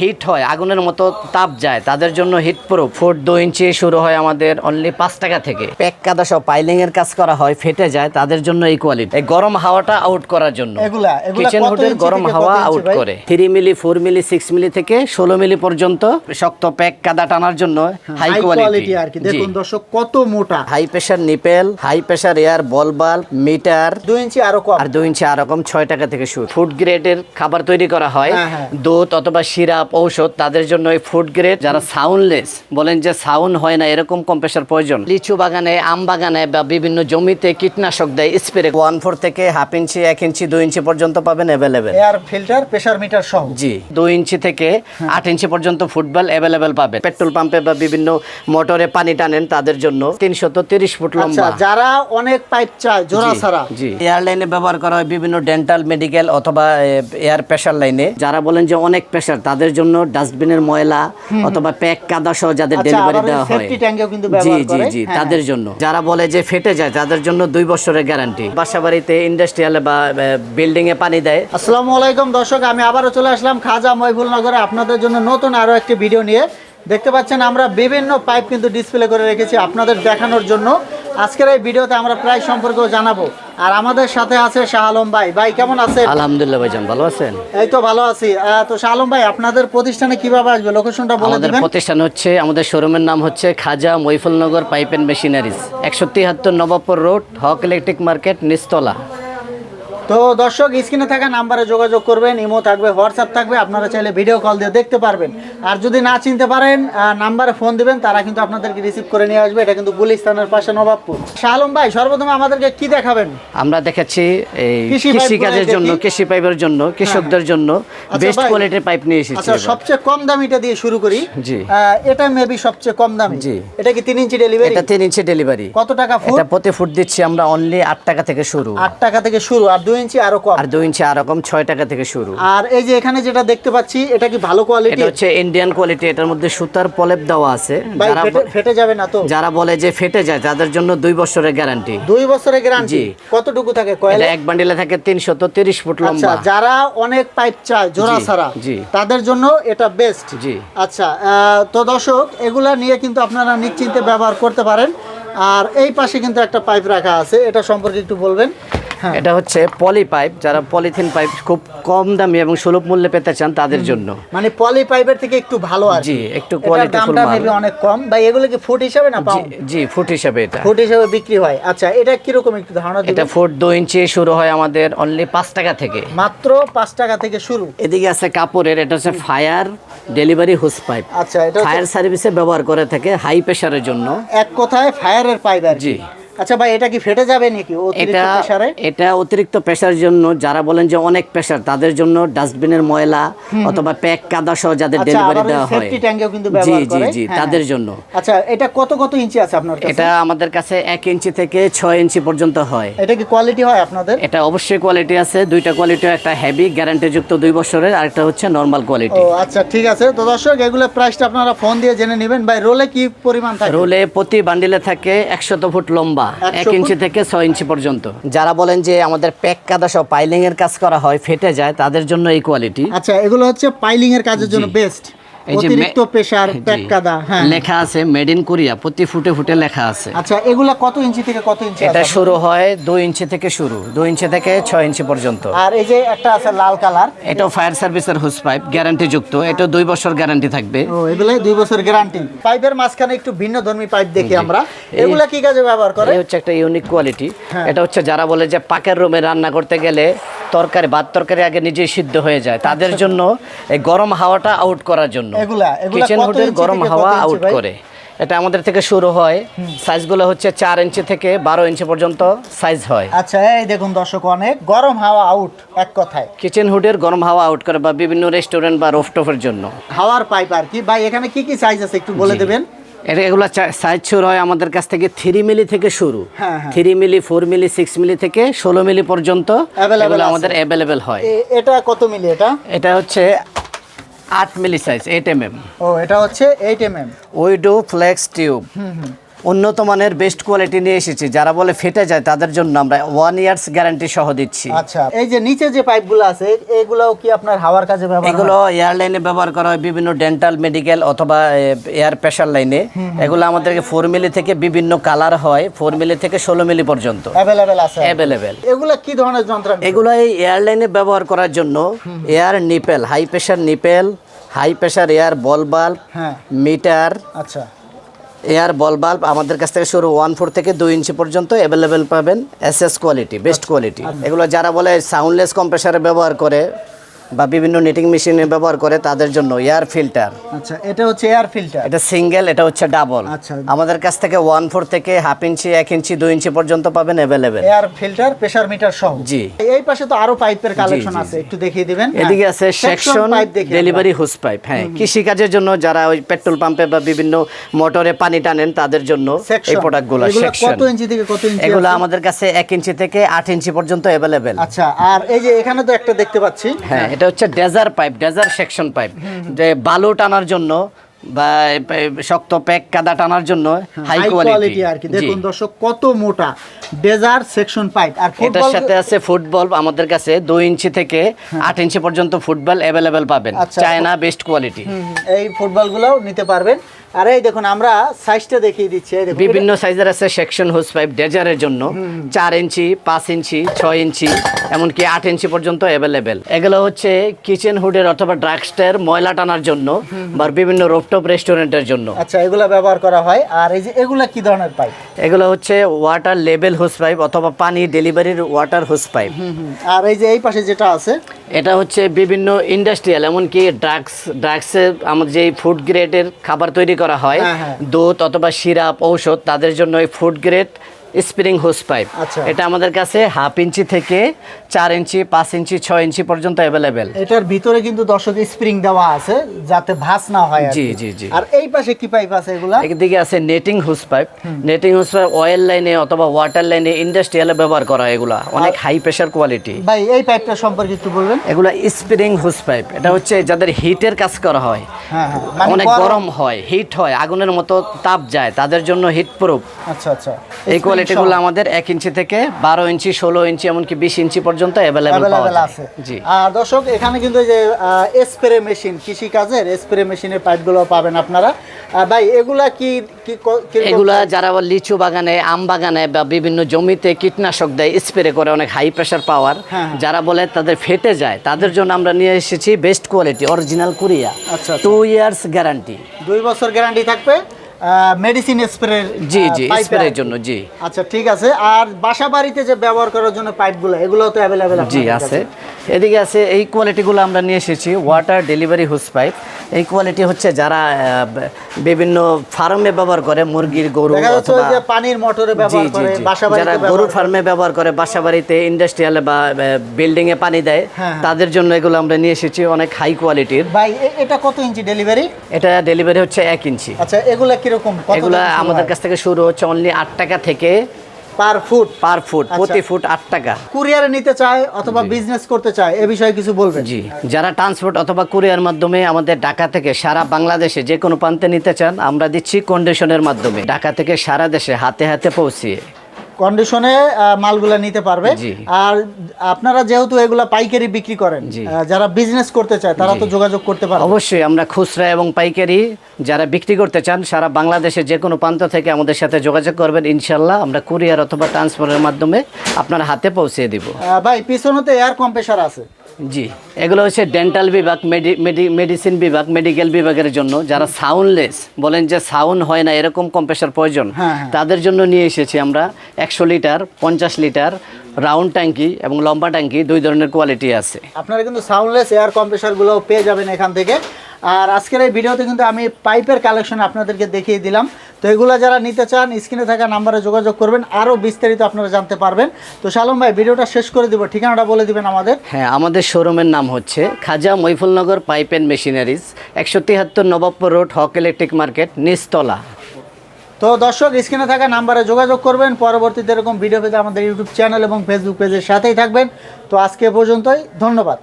Hit হয় আগুনের মতো তাপ যায় তাদের জন্য হিট প্রুফ। ফুট দু ইঞ্চি শুরু হয় আমাদের অনলি পাঁচ টাকা থেকে। প্যাক কাদা সহ পাইলিং এর কাজ করা হয় ফেটে যায় তাদের জন্য এই কোয়ালিটি এই গরম হাওয়াটা আউট করার জন্য। কিচেন হুডের গরম হাওয়া আউট করে। Three milli four milli six milli থেকে ষোলো মিলি পর্যন্ত শক্ত প্যাক কাদা টানার জন্য হাই হাই কোয়ালিটি আর কি। দেখুন দর্শক কত মোটা। High pressure nipple high pressure air ball bulb meter দুই ইঞ্চি আরও কম। আর দুই ইঞ্চি আরকম ছয় টাকা থেকে শুরু। ফুড গ্রেডের খাবার তৈরি করা হয়। হ্যাঁ, হ্যাঁ। দুধ অথবা সিরাপ ঔষধ তাদের জন্য এই ফুড গ্রেড যারা সাউন্ডলেস বলেন যে সাউন্ড হয় না এরকম কম্প্রেসার প্রয়োজন। লিচু বাগানে আম বাগানে বা বিভিন্ন জমিতে কীটনাশক দেয় স্প্রে ওয়ান ফোর থেকে হাফ ইঞ্চি এক ইঞ্চি দুই ইঞ্চি পর্যন্ত পাবেন available air filter pressure meter সহ। জি। দুই ইঞ্চি থেকে আট ইঞ্চি পর্যন্ত ফুটবল অ্যাভেলেবেল পাবে পেট্রোল পাম্পে বা বিভিন্ন মোটরে পানি টানেন তাদের জন্য। তিনশত তিরিশ ফুট আচ্ছা লম্বা। যারা অনেক পাইপ চায় জোড়া ছাড়া। জি। এয়ার লাইনে ব্যবহার করা হয় বিভিন্ন ডেন্টাল মেডিকেল অথবা এয়ার প্রেশার লাইনে যারা বলেন যে অনেক প্রেশার তাদের জন্য ডাস্টবিনের ময়লা অথবা প্যাক কাদা সহ যাদের আচ্ছা, ডেলিভারি দেওয়া হয়। জি জি। জি হ্যাঁ, তাদের জন্য। যারা বলে যে ফেটে যায় তাদের জন্য দুই বছরের গ্যারান্টি বাসা বাড়িতে ইন্ডাস্ট্রিয়াল বা বিল্ডিং এ পানি দেয়। আসসালামু আলাইকুম দর্শক আমি আবারও চলে আসলাম খাজা মহিবুল নগরে আপনাদের জন্য নতুন আরও একটি ভিডিও নিয়ে। দেখতে পাচ্ছেন আমরা বিভিন্ন পাইপ কিন্তু ডিসপ্লে করে রেখেছি আপনাদের দেখানোর জন্য। আজকের এই ভিডিওতে আমরা প্রায় সম্পর্কেও জানাব। আর আমাদের সাথে আছে শাহ আলম ভাই। ভাই কেমন আছেন? আলহামদুলিল্লাহ ভাইজান ভালো আছেন? এই তো ভালো আছি। তো শাহ আলম ভাই আপনাদের প্রতিষ্ঠানে কীভাবে আসবে? লোকেশনটা বলে আমাদের দিবেন। প্রতিষ্ঠান হচ্ছে আমাদের শোরুমের নাম হচ্ছে Khaja Moifulnagar pipe and machineries একশো তিয়াত্তর Nawabpur road Haque electric market নিস্তলা তো দর্শক স্ক্রিনে থাকা নাম্বারে যোগাযোগ করবেন ইমো থাকবে হোয়াটসঅ্যাপ থাকবে আপনারা চাইলে ভিডিও কল দিয়ে দেখতে পারবেন। আর যদি না চিনতে পারেন নাম্বারে ফোন দিবেন তারা কিন্তু আপনাদেরকে রিসিভ করে নিয়ে আসবে। এটা কিন্তু গুলিস্তানের পাশে নবাবপুর। শাহ আলম ভাই সর্বপ্রথম আমাদেরকে কি দেখাবেন? আমরা দেখাচ্ছি এই কৃষি কাজের জন্য কৃষি পাইপের জন্য কৃষকদের জন্য বেস্ট কোয়ালিটির পাইপ নিয়ে এসেছি আচ্ছা সবচেয়ে কম দামিটা দিয়ে শুরু করি। জি। এটা মেবি সবচেয়ে কম দামি। জি। এটা কি তিন ইঞ্চি ডেলিভারি এটা তিন ইঞ্চি ডেলিভারি কত টাকা ফুট? এটা প্রতি ফুট দিচ্ছি আমরা অনলি আট টাকা থেকে শুরু। আট টাকা থেকে শুরু। আর দুই ইঞ্চি আরও কম। আর দুই ইঞ্চি আরকম ছয় টাকা থেকে শুরু। আর এই যে এখানে যেটা দেখতে পাচ্ছি এটা কি ভালো কোয়ালিটি এটা হচ্ছে ইন্ডিয়ান কোয়ালিটি এটার মধ্যে সুতার প্রলেপ দেওয়া আছে। যারা ফেটে- যাবে না তো? যারা বলে যে ফেটে যায় তাদের জন্য দুই বছরের গ্যারান্টি দুই বছরের গ্যারান্টি কতটুকু থাকে কয়েলে এটা এক বান্ডিলে থাকে তিনশত তিরিশ ফুট আচ্ছা লম্বা। যারা অনেক পাইপ চায় জোড়া ছাড়া। তাদের জন্য এটা বেস্ট জি। আচ্ছা তো দর্শক এগুলা নিয়ে কিন্তু আপনারা নিশ্চিন্তে ব্যবহার করতে পারেন। আর এই পাশে কিন্তু একটা পাইপ রাখা আছে এটা সম্পর্কে একটু বলবেন। এটা হচ্ছে পলি পাইপ যারা পলিথিন পাইপ খুব কম দামি এবং সুলভ মূল্যে পেতে চান তাদের জন্য। মানে পলি পাইপের থেকে একটু ভালো আর জি, একটু দামটা। মেবি অনেক কম। ভাই এগুলো কি ফুট হিসাবে না জি পাউন্ড? জি ফুট হিসাবে এটা। ফুট হিসাবে বিক্রি হয়। আচ্ছা এটা কীরকম একটু ধারণা এটা ফুট দু ইঞ্চি শুরু হয় আমাদের অনলি পাঁচ টাকা থেকে। মাত্র পাঁচ টাকা থেকে শুরু? এদিকে আছে কাপড়ের এটা হচ্ছে ফায়ার ডেলিভারি হুস পাইপ আচ্ছা এটা ফায়ার সার্ভিসে ব্যবহার করে থাকে হাই প্রেসারের জন্য। এক কথায় ফায়ারের পাইপ আর জি। আচ্ছা ভাই এটা কি ফেটে যাবে নাকি অতিরিক্ত এটা প্রেসারে এটা অতিরিক্ত প্রেশার জন্য যারা বলেন যে অনেক প্রেশার তাদের জন্য ডাস্টবিনের ময়লা অথবা প্যাক কাদা সহ যাদের আচ্ছা, ডেলিভারি দেওয়া হয়। tank এও কিন্তু ব্যবহার করে। জি হ্যাঁ, তাদের হ্যাঁ। জন্য। আচ্ছা এটা কত কত ইঞ্চি আছে আপনার কাছে? এটা আমাদের কাছে এক ইঞ্চি থেকে ছয় ইঞ্চি পর্যন্ত হয়। এটা কি কোয়ালিটি হয় আপনাদের? এটা অবশ্যই কোয়ালিটি আছে। দুইটা কোয়ালিটি একটা হেভি গ্যারান্টি যুক্ত দুই বছরের আর একটা হচ্ছে নর্মাল ও কোয়ালিটি আচ্ছা ঠিক আছে। তো দর্শক এগুলো প্রাইসটা আপনারা ফোন দিয়ে জেনে নেবেন। ভাই রোলে কি পরিমাণ থাকে? রোলে প্রতি বান্ডিলে থাকে একশত ফুট লম্বা। 100 এক ইঞ্চি থেকে ছয় ইঞ্চি পর্যন্ত। যারা বলেন যে আমাদের প্যাক কাদা সহ পাইলিং এর কাজ করা হয় ফেটে যায় তাদের জন্য এই কোয়ালিটি আচ্ছা এগুলো হচ্ছে পাইলিং এর কাজের জন্য বেস্ট এই যে অতিরিক্ত প্রেসার জি। হ্যাঁ। লেখা আছে মেড ইন কোরিয়া প্রতি ফুটে ফুটে লেখা আছে। আচ্ছা এগুলা কত ইঞ্চি থেকে কত ইঞ্চি এটা শুরু হয় দুই ইঞ্চি থেকে শুরু দুই ইঞ্চি থেকে ছয় ইঞ্চি পর্যন্ত। আর এই যে একটা আছে লাল কালার। এটাও ফায়ার সার্ভিসের হুস পাইপ গ্যারান্টি যুক্ত এটা দুই বছর গ্যারান্টি থাকবে। ও এগুলো দুই বছর গ্যারান্টি। পাইপের মাঝখানে একটু ভিন্ন ধর্মী পাইপ দেখি আমরা। এগুলা কি কাজে ব্যবহার করে? এই হচ্ছে একটা ইউনিক কোয়ালিটি হ্যাঁ। এটা হচ্ছে যারা বলে যে পাকের রুমে রান্না করতে গেলে তরকারি ভাত তরকারি আগে নিজেই সিদ্ধ হয়ে যায়। তাদের জন্য এই গরম হাওয়াটা আউট করার জন্য। এগুলা কিচেন হুডের গরম হাওয়া আউট করে। এটা আমাদের থেকে শুরু হয়। সাইজগুলো হচ্ছে চার ইঞ্চি থেকে বারো ইঞ্চি পর্যন্ত সাইজ হয়। আচ্ছা এই দেখুন দর্শক অনেক গরম হাওয়া আউট এক কথায়। কিচেন হুডের গরম হাওয়া আউট করে বা বিভিন্ন রেস্টুরেন্ট বা রোফটপের জন্য। হাওয়ার পাইপ আর কি। ভাই এখানে কি কি সাইজ আছে একটু বলে দেবেন? এটা এগুলো সাইজ শুরু হয় আমাদের কাছ থেকে থ্রি মিলি থেকে শুরু। Three milli four milli six milli থেকে ষোলো মিলি পর্যন্ত এগুলো আমাদের অ্যাভেলেবেল হয়। এটা কত মিলি এটা? এটা হচ্ছে আট milli size eight M M ও এটা হচ্ছে eight M M widow flex tube উন্নত মানের বেস্ট কোয়ালিটি নিয়ে এসেছি। যারা বলে ফেটে যায় তাদের জন্য আমরা ওয়ান ইয়ার্স গ্যারান্টি সহ দিচ্ছি। আচ্ছা এই যে নিচে যে পাইপগুলো আছে এগুলোও কি আপনার হাওয়ার কাজে ব্যবহার? এগুলো এয়ারলাইনে ব্যবহার করা হয় বিভিন্ন ডেন্টাল মেডিকেল অথবা এয়ার প্রেশার লাইনে এগুলো আমাদেরকে ফোর মিলি থেকে বিভিন্ন কালার হয় ফোর মিলি থেকে ষোলো মিলি পর্যন্ত। অ্যাভেলেবেল আছে অ্যাভেলেবেল এগুলা কি ধরনের যন্ত্রাংশ এগুলো এই এয়ারলাইনে ব্যবহার করার জন্য air nipple high pressure nipple high pressure air ball bulb হ্যাঁ। মিটার আচ্ছা। এয়ার বল বাল্ব আমাদের কাছ থেকে শুরু ওয়ান ফোর থেকে দুই ইঞ্চি পর্যন্ত অ্যাভেলেবেল পাবেন S S quality best quality এগুলো যারা বলে সাউন্ডলেস কম্প্রেসারে ব্যবহার করে বা বিভিন্ন নিটিং মেশিনে ব্যবহার করে তাদের জন্য এয়ার ফিল্টার আচ্ছা এটা হচ্ছে এয়ার ফিল্টার এটা সিঙ্গেল এটা হচ্ছে ডাবল আচ্ছা। আমাদের কাছ থেকে ওয়ান ফোর থেকে হাফ ইঞ্চি এক ইঞ্চি দুই ইঞ্চি পর্যন্ত পাবেন available air filter pressure meter সহ। জি। এই পাশে তো আরও পাইপের কালেকশন আছে একটু দেখিয়ে দিবেন? এদিকে আছে সেকশন পাইপ দেখি ডেলিভারি হুস পাইপ হ্যাঁ। কৃষিকাজের জন্য যারা ওই পেট্রোল পাম্পে বা বিভিন্ন মোটরে পানি টানেন তাদের জন্য এই প্রোডাক্টগুলো সেকশন কত ইঞ্চি থেকে কত ইঞ্চি এগুলো আমাদের কাছে এক ইঞ্চি থেকে আট ইঞ্চি পর্যন্ত অ্যাভেলেবেল আচ্ছা আর এই যে এখানে তো একটা দেখতে পাচ্ছি। হ্যাঁ এটা হচ্ছে dredger pipe dredger section pipe. যে বালু টানার জন্য বা শক্ত প্যাক কাদা টানার জন্য হাই কোয়ালিটি আর কি। দেখুন দর্শক কত মোটা ডেজার সেকশন পাইপ। আর এটার সাথে আছে ফুটবল আমাদের কাছে দু ইঞ্চি থেকে আট ইঞ্চি পর্যন্ত ফুটবল অ্যাভেলেবেল পাবেন। চায়না বেস্ট কোয়ালিটি এই ফুটবলগুলোও নিতে পারবেন। আর এই দেখুন আমরা সাইজটা দেখিয়ে দিচ্ছি বিভিন্ন সাইজের আছে সেকশন হোস পাইপ ডেজারের জন্য। চার ইঞ্চি পাঁচ ইঞ্চি ছয় ইঞ্চি এমনকি আট ইঞ্চি পর্যন্ত অ্যাভেলেবেল এগুলো হচ্ছে কিচেন হুডের অথবা ড্রাগস্টের ময়লা টানার জন্য বা বিভিন্ন রোপটপ রেস্টুরেন্টের জন্য। আচ্ছা এগুলা ব্যবহার করা হয়। আর এই যে এগুলা কি ধরনের পাইপ এগুলো হচ্ছে ওয়াটার লেভেল হোস পাইপ অথবা পানি ডেলিভারির ওয়াটার হোস পাইপ আর এই যে এই পাশে যেটা আছে? এটা হচ্ছে বিভিন্ন ইন্ডাস্ট্রিয়াল এমনকি ড্রাগস ড্রাগসে আমাদের যে ফুড গ্রেডের খাবার তৈরি করা হয় হ্যাঁ, হ্যাঁ। দুধ অথবা সিরাপ ঔষধ তাদের জন্য এই food grade spring hose pipe আচ্ছা। এটা আমাদের কাছে হাফ ইঞ্চি থেকে চার ইঞ্চি পাঁচ ইঞ্চি ছয় ইঞ্চি পর্যন্ত অ্যাভেলেবেল এটার ভিতরে কিন্তু দর্শক স্প্রিং দেওয়া আছে যাতে ভাঁজ না হয় জি, জি, জি। আর এই পাশে কি পাইপ আছে এগুলা? একদিকে আছে netting hose pipe netting hose pipe oil লাইনে অথবা ওয়াটার লাইনে ইন্ডাস্ট্রিয়ালে ব্যবহার করা হয় এগুলা। অনেক হাই প্রেশার কোয়ালিটি ভাই এই পাইপটা সম্পর্কে একটু বলবেন? এগুলা স্প্রিং হোস পাইপ এটা হচ্ছে যাদের হিটের কাজ করা হয়। হ্যাঁ হ্যাঁ। মানে অনেক গরম। হয় হিট হয় আগুনের মতো তাপ যায় তাদের জন্য হিট প্রুফ আচ্ছা আচ্ছা। এই কোয়ালিটিগুলো আমাদের এক ইঞ্চি থেকে বারো ইঞ্চি ষোলো ইঞ্চি এমনকি বিশ ইঞ্চি পর্যন্ত অ্যাভেলেবেল পাওয়া আছে। জি। আর দর্শক এখানে কিন্তু যে স্প্রে মেশিন কৃষি কাজের স্প্রে মেশিনের পাইপগুলো পাবেন আপনারা। ভাই এগুলা কি কি এগুলা যারা লিচু বাগানে আম বাগানে বা বিভিন্ন জমিতে কীটনাশক দেয় স্প্রে করে অনেক হাই প্রেশার পাওয়ার। যারা বলে তাদের ফেটে যায় তাদের জন্য আমরা নিয়ে এসেছি বেস্ট কোয়ালিটি অরিজিনাল কোরিয়া আচ্ছা, টু ইয়ার্স গ্যারান্টি দুই বছর গ্যারান্টি থাকবে? মেডিসিন স্প্রে জি জি স্প্রের জন্য জি। আচ্ছা ঠিক আছে। আর বাসা বাড়িতে যে ব্যবহার করার জন্য পাইপগুলো এগুলো তো অ্যাভেলেবেল জি আছে। এদিকে আছে এই কোয়ালিটিগুলো আমরা নিয়ে এসেছি ওয়াটার ডেলিভারি হুস পাইপ এই কোয়ালিটি হচ্ছে যারা বিভিন্ন ফার্মে ব্যবহার করে মুরগির গরু অথবা পানির মোটরে ব্যবহার করে যারা গরু ফার্মে ব্যবহার করে বাসা বাড়িতে ইন্ডাস্ট্রিয়ালে বা বিল্ডিং এ পানি দেয় হ্যাঁ, হ্যাঁ। তাদের জন্য এগুলো আমরা নিয়ে এসেছি অনেক হাই কোয়ালিটির ভাই এটা কত ইঞ্চি ডেলিভারি এটা ডেলিভারি হচ্ছে এক ইঞ্চি। আচ্ছা এগুলা কীরকম এগুলা আমাদের কাছ থেকে শুরু হচ্ছে অনলি আট টাকা থেকে পার ফুট পার ফুট। প্রতি ফুট আট টাকা। কুরিয়ারে নিতে চায় অথবা বিজনেস করতে চায় এ বিষয়ে কিছু বলবেন? জি। যারা ট্রান্সপোর্ট অথবা কুরিয়ার মাধ্যমে আমাদের ঢাকা থেকে সারা বাংলাদেশে যে কোনো প্রান্তে নিতে চান আমরা দিচ্ছি কন্ডিশনের মাধ্যমে। ঢাকা থেকে সারা দেশে হাতে হাতে পৌঁছিয়ে। কন্ডিশনে মালগুলা নিতে পারবে। আর আপনারা যেহেতু এগুলা পাইকারি বিক্রি করেন যারা বিজনেস করতে চায় তারা তো যোগাযোগ করতে পারে অবশ্যই আমরা খুচরা এবং পাইকারি যারা বিক্রি করতে চান সারা বাংলাদেশের যে কোনো প্রান্ত থেকে আমাদের সাথে যোগাযোগ করবেন ইনশাল্লাহ আমরা কুরিয়ার অথবা ট্রান্সফারের মাধ্যমে আপনার হাতে পৌঁছে দিব। ভাই পিছনে তো এয়ার কম্প্রেসার আছে। জি এগুলো হচ্ছে ডেন্টাল বিভাগ মেডিসিন বিভাগ মেডিকেল বিভাগের জন্য। যারা সাউন্ডলেস বলেন যে সাউন্ড হয় না এরকম কম্প্রেসার প্রয়োজন হ্যাঁ, হ্যাঁ। তাদের জন্য নিয়ে এসেছি আমরা একশো লিটার পঞ্চাশ লিটার রাউন্ড ট্যাঙ্কি এবং লম্বা ট্যাঙ্কি দুই ধরনের কোয়ালিটি আছে। আপনারা কিন্তু সাউন্ডলেস এয়ার কম্প্রেসারগুলো পেয়ে যাবেন এখান থেকে। আর আজকের এই ভিডিওতে কিন্তু আমি পাইপের কালেকশন আপনাদেরকে দেখিয়ে দিলাম। তো এগুলো যারা নিতে চান স্ক্রিনে থাকা নাম্বারে যোগাযোগ করবেন। আরও বিস্তারিত আপনারা জানতে পারবেন। তো শালম ভাই ভিডিওটা শেষ করে দিব। ঠিকানাটা বলে দিবেন আমাদের। হ্যাঁ আমাদের শোরুমের নাম হচ্ছে খাজা মৈফুলনগর পাইপ অ্যান্ড মেশিনারিজ একশো তিয়াত্তর Nawabpur road Haque electric market নিচতলা। তো দর্শক স্ক্রিনে থাকা নাম্বারে যোগাযোগ করবেন। পরবর্তীতে এরকম ভিডিও পেতে আমাদের ইউটিউব চ্যানেল এবং ফেসবুক পেজের সাথেই থাকবেন। তো আজকে পর্যন্তই। ধন্যবাদ।